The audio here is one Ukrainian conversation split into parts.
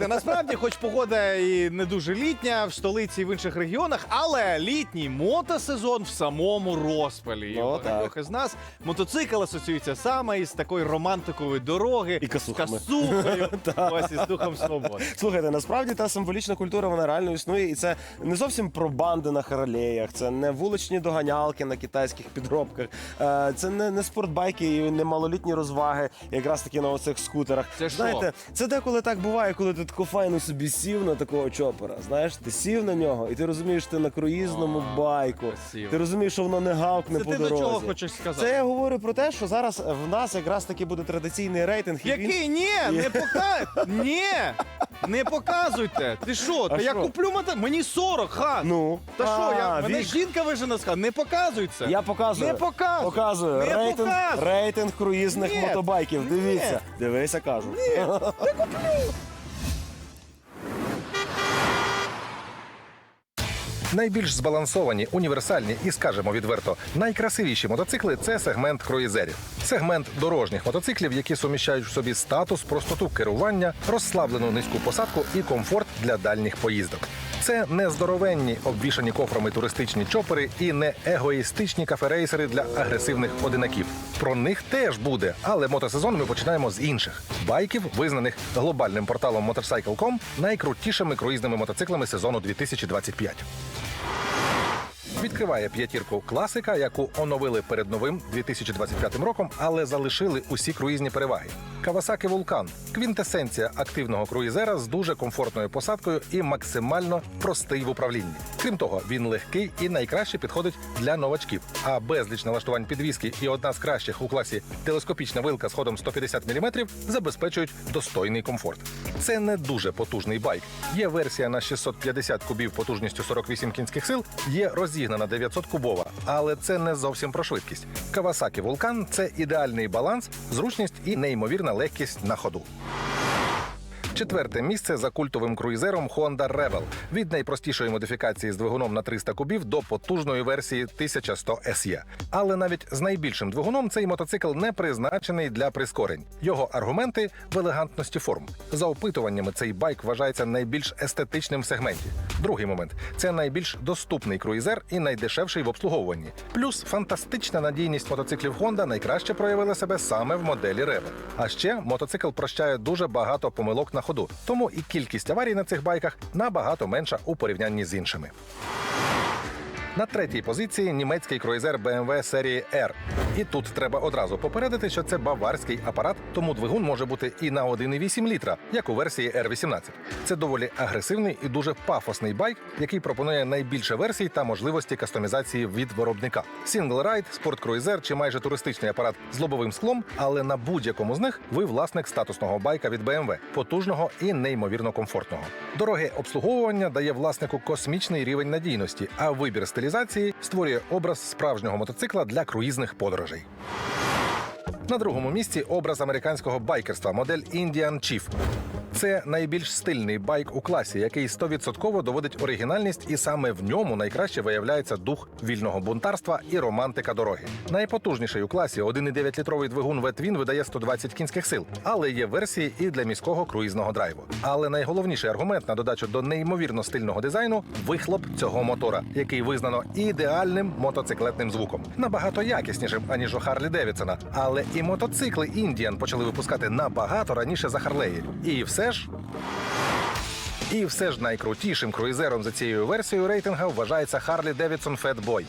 Насправді, хоч погода і не дуже літня в столиці і в інших регіонах, але літній мотосезон в самому розпалі. І Ну, у багатьох так. із нас мотоцикл асоціюється саме із такої романтикової дороги, І касухами. з касухою, ось із духом свободи. Слухайте, насправді та символічна культура вона реально існує, і це не зовсім про банди на харалеях, це не вуличні доганялки на китайських підробках, е, це не, не спортбайки і не малолітні розваги, якраз таки на оцих скутерах. Це що? Знаєте, це деколи так буває, коли ти тако файно собі сів на такого чопера. Знаєш, ти сів на нього, і ти розумієш, що ти на круїзному А, байку. красиво. Ти розумієш, що воно не гавкне Це по ти до дорозі. чого хочеш сказати? Це я говорю про те, що зараз в нас якраз таки буде традиційний рейтинг. і він- Який? Ні, не пока... Ні, не показуйте. Ти що? Та я що? куплю мото... Мені 40, хан. Ну, Та що, я... А, мене вік. жінка вижена з хан. Не показуй це. Я показую. Не показуй. Показую. Не рейтинг, показуй. рейтинг круїзних Ні. мотобайків. Дивіться. Дивися, кажу. Найбільш збалансовані, універсальні і, скажемо відверто, найкрасивіші мотоцикли це сегмент круїзерів. Сегмент дорожніх мотоциклів, які суміщають в собі статус, простоту керування, розслаблену низьку посадку і комфорт для дальніх поїздок. Це не здоровенні обвішані кофрами туристичні чопери і не егоїстичні каферейсери для агресивних одинаків. Про них теж буде, але мотосезон ми починаємо з інших байків, визнаних глобальним порталом Motorcycle.com найкрутішими круїзними мотоциклами сезону 2025. Відкриває п'ятірку класика, яку оновили перед новим 2025 роком, але залишили усі круїзні переваги. Kawasaki Vulcan – квінтесенція активного круїзера з дуже комфортною посадкою і максимально простий в управлінні. Крім того, він легкий і найкраще підходить для новачків. А безліч налаштувань підвіски і одна з кращих у класі телескопічна вилка з ходом 150 мм забезпечують достойний комфорт. Це не дуже потужний байк. Є версія на 650 кубів потужністю 48 кінських сил, є розігнана 900 кубова, але це не зовсім про швидкість. Кавасаки вулкан – це ідеальний баланс, зручність і неймовірна легкість на ходу. Четверте місце за культовим круїзером Honda Rebel. від найпростішої модифікації з двигуном на 300 кубів до потужної версії 1100 SE. Але навіть з найбільшим двигуном цей мотоцикл не призначений для прискорень. Його аргументи в елегантності форм. За опитуваннями, цей байк вважається найбільш естетичним в сегменті. Другий момент це найбільш доступний круїзер і найдешевший в обслуговуванні. Плюс фантастична надійність мотоциклів Honda найкраще проявила себе саме в моделі Rebel. А ще мотоцикл прощає дуже багато помилок на ходу, тому і кількість аварій на цих байках набагато менша у порівнянні з іншими. На третій позиції німецький круїзер BMW серії R. І тут треба одразу попередити, що це баварський апарат, тому двигун може бути і на 1,8 літра, як у версії R18. Це доволі агресивний і дуже пафосний байк, який пропонує найбільше версій та можливості кастомізації від виробника. Ride, спорткруїзер чи майже туристичний апарат з лобовим склом, але на будь-якому з них ви власник статусного байка від BMW, потужного і неймовірно комфортного. Дороге обслуговування дає власнику космічний рівень надійності, а вибір стилізації створює образ справжнього мотоцикла для круїзних подорожей. На другому місці образ американського байкерства модель Indian Chief. Це найбільш стильний байк у класі, який 100% доводить оригінальність, і саме в ньому найкраще виявляється дух вільного бунтарства і романтика дороги. Найпотужніший у класі 1,9-літровий двигун V-Twin видає 120 кінських сил, але є версії і для міського круїзного драйву. Але найголовніший аргумент на додачу до неймовірно стильного дизайну вихлоп цього мотора, який визнано ідеальним мотоциклетним звуком, набагато якіснішим аніж у Харлі Девідсона. Але і мотоцикли Indian почали випускати набагато раніше за Харлеї. І все ж і все ж найкрутішим круїзером за цією версією рейтинга вважається Харлі Девідсон Фетбой.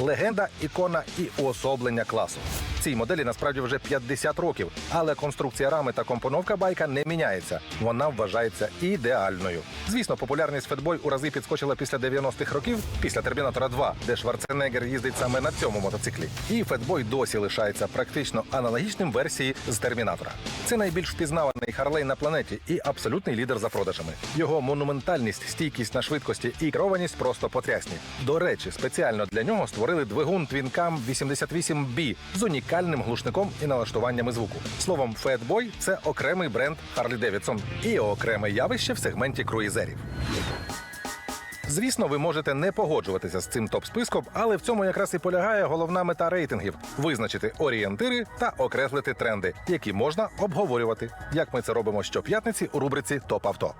Легенда, ікона і уособлення класу. Цій моделі насправді вже 50 років, але конструкція рами та компоновка байка не міняється. Вона вважається ідеальною. Звісно, популярність Фетбой у рази підскочила після 90-х років, після Термінатора 2, де Шварценеггер їздить саме на цьому мотоциклі. І Фетбой досі лишається практично аналогічним версії з Термінатора. Це найбільш впізнаваний Харлей на планеті і абсолютний лідер за продажами. Його монументальність, стійкість на швидкості і керованість просто потрясні. До речі, спеціально для нього створили двигун Twin 88B з унікальним глушником і налаштуваннями звуку. Словом, Fatboy – це окремий бренд Harley Davidson і окреме явище в сегменті круїзерів. Звісно, ви можете не погоджуватися з цим топ-списком, але в цьому якраз і полягає головна мета рейтингів визначити орієнтири та окреслити тренди, які можна обговорювати. Як ми це робимо щоп'ятниці у рубриці Топ авто.